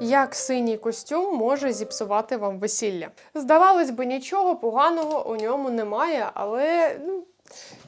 Як синій костюм може зіпсувати вам весілля? Здавалось би, нічого поганого у ньому немає, але ну,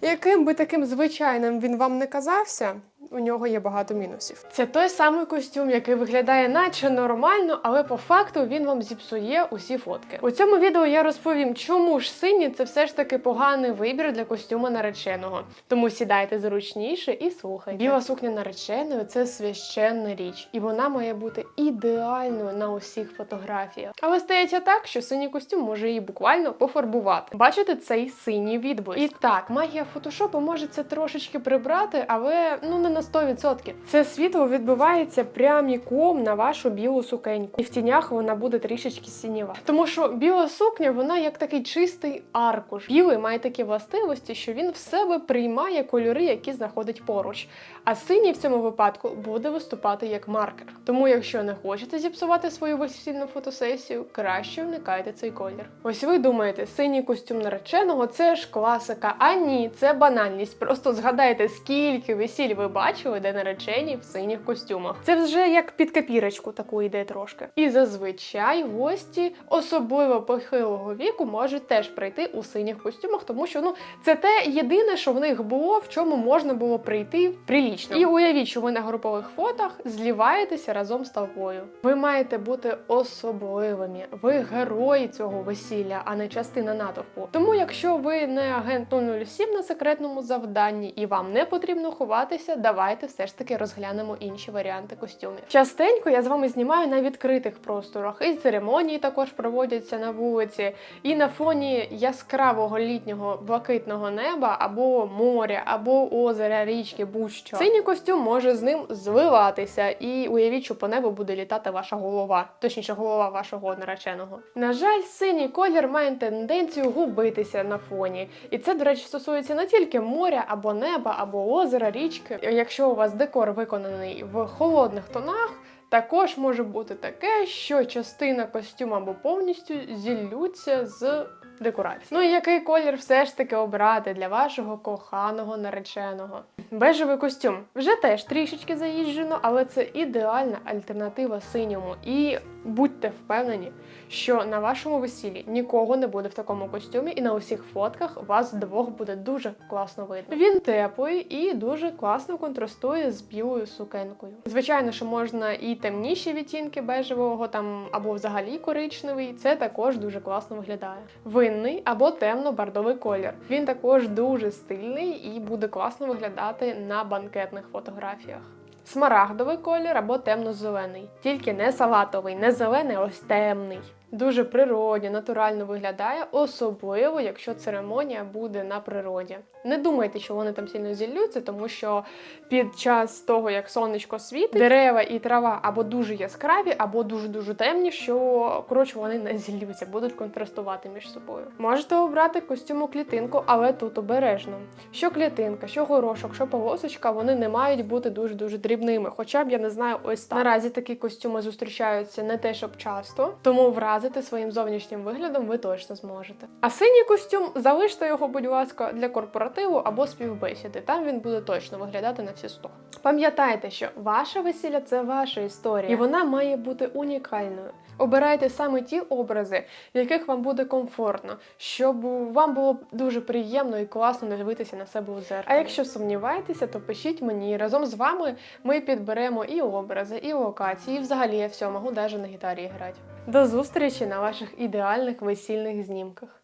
яким би таким звичайним він вам не казався, у нього є багато мінусів. Це той самий костюм, який виглядає наче нормально, але по факту він вам зіпсує усі фотки. У цьому відео я розповім, чому ж синій це все ж таки поганий вибір для костюму нареченого. Тому сідайте зручніше і слухайте. Біла сукня нареченої це священна річ, і вона має бути ідеальною на усіх фотографіях. Але стається так, що синій костюм може її буквально пофарбувати. Бачите цей синій відблиск? І так, магія фотошопу може це трошечки прибрати, але ну не на 100%. Це світло відбивається пряміком на вашу білу сукеньку, і в тінях вона буде трішечки сініва. Тому що біла сукня, вона як такий чистий аркуш. Білий має такі властивості, що він в себе приймає кольори, які знаходить поруч. А синій в цьому випадку буде виступати як маркер. Тому, якщо не хочете зіпсувати свою весільну фотосесію, краще уникайте цей колір. Ось ви думаєте, синій костюм нареченого це ж класика. А ні, це банальність. Просто згадайте, скільки весіль ви бачили, де наречені в синіх костюмах. Це вже як під копірочку таку йде трошки. І зазвичай гості, особливо похилого віку, можуть теж прийти у синіх костюмах, тому що ну це те єдине, що в них було, в чому можна було прийти прилічно. І уявіть, що ви на групових фотах зліваєтеся разом з толпою. Ви маєте бути особливими. Ви герої цього весілля, а не частина натовпу. Тому, якщо ви не агент 007 на секретному завданні і вам не потрібно ховатися, давайте все ж таки розглянемо інші варіанти костюмів. Частенько я з вами знімаю на відкритих просторах, і церемонії також проводяться на вулиці, і на фоні яскравого літнього блакитного неба або моря, або озера, річки, будь-що. Синій костюм може з ним звиватися, і уявіть, що по небу буде літати ваша голова, точніше, голова вашого нареченого. На жаль, синій колір має тенденцію губитися на фоні, і це, до речі, стосується не тільки моря або неба, або озера, річки. Якщо у вас декор виконаний в холодних тонах. Також може бути таке, що частина костюма або повністю зіллються з декорації. Ну і який колір все ж таки обрати для вашого коханого нареченого? Бежевий костюм вже теж трішечки заїжджено, але це ідеальна альтернатива синьому. І будьте впевнені, що на вашому весіллі нікого не буде в такому костюмі, і на усіх фотках вас двох буде дуже класно видно. Він теплий і дуже класно контрастує з білою сукенкою. Звичайно, що можна і темніші відтінки бежевого, там або взагалі коричневий. Це також дуже класно виглядає. Винний або темно-бардовий колір. Він також дуже стильний і буде класно виглядати на банкетних фотографіях. Смарагдовий колір або темно-зелений. Тільки не салатовий, не зелений, ось темний. Дуже природньо, натурально виглядає, особливо, якщо церемонія буде на природі. Не думайте, що вони там сильно зіллються, тому що під час того, як сонечко світить, дерева і трава або дуже яскраві, або дуже-дуже темні, що коротше вони не зіллються, будуть контрастувати між собою. Можете обрати костюму клітинку, але тут обережно. Що клітинка, що горошок, що полосочка, вони не мають бути дуже-дуже дрібними. Хоча б я не знаю, ось так. наразі такі костюми зустрічаються не те, щоб часто, тому вразити своїм зовнішнім виглядом ви точно зможете. А синій костюм залиште його, будь ласка, для корпоративу або співбесіди. Там він буде точно виглядати на всі 100. Пам'ятайте, що ваше весілля це ваша історія, і вона має бути унікальною. Обирайте саме ті образи, в яких вам буде комфортно, щоб вам було дуже приємно і класно дивитися на себе у зеркалі. А якщо сумніваєтеся, то пишіть мені разом з вами. Ми підберемо і образи, і локації, і взагалі я все можу навіть на гітарі грати. До зустрічі на ваших ідеальних весільних знімках.